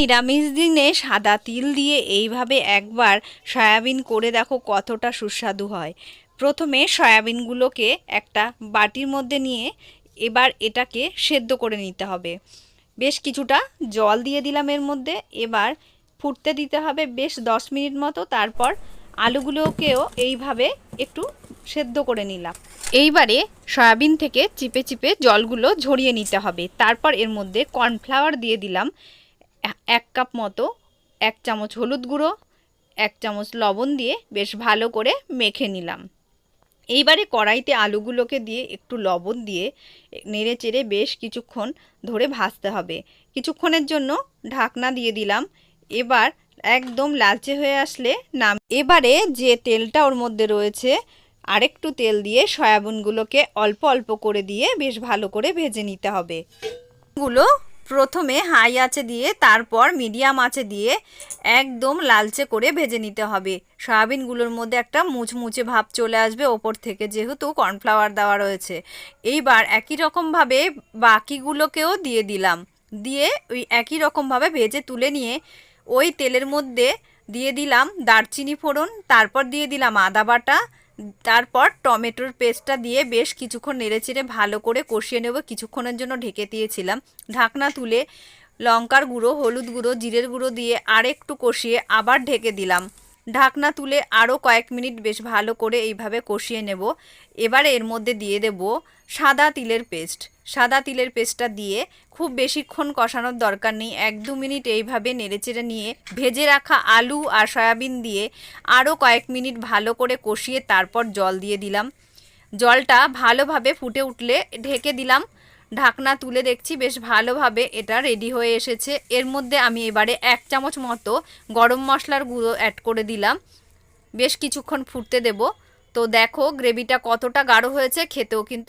নিরামিষ দিনে সাদা তিল দিয়ে এইভাবে একবার সয়াবিন করে দেখো কতটা সুস্বাদু হয়। প্রথমে সয়াবিনগুলোকে একটা বাটির মধ্যে নিয়ে এবার এটাকে সেদ্ধ করে নিতে হবে। বেশ কিছুটা জল দিয়ে দিলাম এর মধ্যে, এবার ফুটতে দিতে হবে বেশ দশ মিনিট মতো, তারপর আলুগুলোকেও এইভাবে একটু সেদ্ধ করে নিলাম। এইবারে সয়াবিন থেকে চিপে চিপে জলগুলো ঝরিয়ে নিতে হবে, তারপর এর মধ্যে কর্নফ্লাওয়ার দিয়ে দিলাম। এক কাপ মতো, এক চামচ হলুদ গুঁড়ো, এক চামচ লবণ দিয়ে বেশ ভালো করে মেখে নিলাম। এইবারে কড়াইতে আলুগুলোকে দিয়ে একটু লবণ দিয়ে নেড়ে চেড়ে বেশ কিছুক্ষণ ধরে ভাজতে হবে। কিছুক্ষণের জন্য ঢাকনা দিয়ে দিলাম। এবার একদম লালচে হয়ে আসলে নাম এবারে যে তেলটা ওর মধ্যে রয়েছে, আরেকটু তেল দিয়ে সয়াবিনগুলোকে অল্প অল্প করে দিয়ে বেশ ভালো করে ভেজে নিতে হবে। গুলো প্রথমে হাই আঁচে দিয়ে, তারপর মিডিয়াম আঁচে দিয়ে একদম লালচে করে ভেজে নিতে হবে। সয়াবিনগুলোর মধ্যে একটা মুচমুচে ভাব চলে আসবে ওপর থেকে, যেহেতু কর্নফ্লাওয়ার দেওয়া রয়েছে। এইবার একই রকমভাবে বাকিগুলোকেও দিয়ে দিলাম। দিয়ে ওই একই রকমভাবে ভেজে তুলে নিয়ে ওই তেলের মধ্যে দিয়ে দিলাম দারচিনি ফোড়ন, তারপর দিয়ে দিলাম আদা বাটা তারপর টমেটোর পেস্টটা দিয়ে বেশ কিছুক্ষণ নেড়েচেড়ে ভালো করে কষিয়ে নেব। কিছুক্ষণের জন্য ঢেকে দিয়েছিলাম। ঢাকনা তুলে লঙ্কার গুঁড়ো, হলুদ গুঁড়ো, জিরের গুঁড়ো দিয়ে আরেকটু কষিয়ে আবার ঢেকে দিলাম। ঢাকনা তুলে আরও কয়েক মিনিট বেশ ভালো করে এইভাবে কষিয়ে নেব। এবারে এর মধ্যে দিয়ে দেব সাদা তিলের পেস্ট। সাদা তিলের পেস্টটা দিয়ে খুব বেশিক্ষণ কষানোর দরকার নেই। এক দু মিনিট এইভাবে নেড়েচেড়ে নিয়ে ভেজে রাখা আলু আর সয়াবিন দিয়ে আরও কয়েক মিনিট ভালো করে কষিয়ে তারপর জল দিয়ে দিলাম। জলটা ভালোভাবে ফুটে উঠলে ঢেকে দিলাম। ঢাকনা তুলে দেখছি, বেশ ভালোভাবে এটা রেডি হয়ে এসেছে। এর মধ্যে আমি এবারে এক চামচ মতো গরম মশলার গুঁড়ো অ্যাড করে দিলাম। বেশ কিছুক্ষণ ফুটতে দেব। তো দেখো গ্রেভিটা কতটা গাঢ় হয়েছে, খেতেও কিন্তু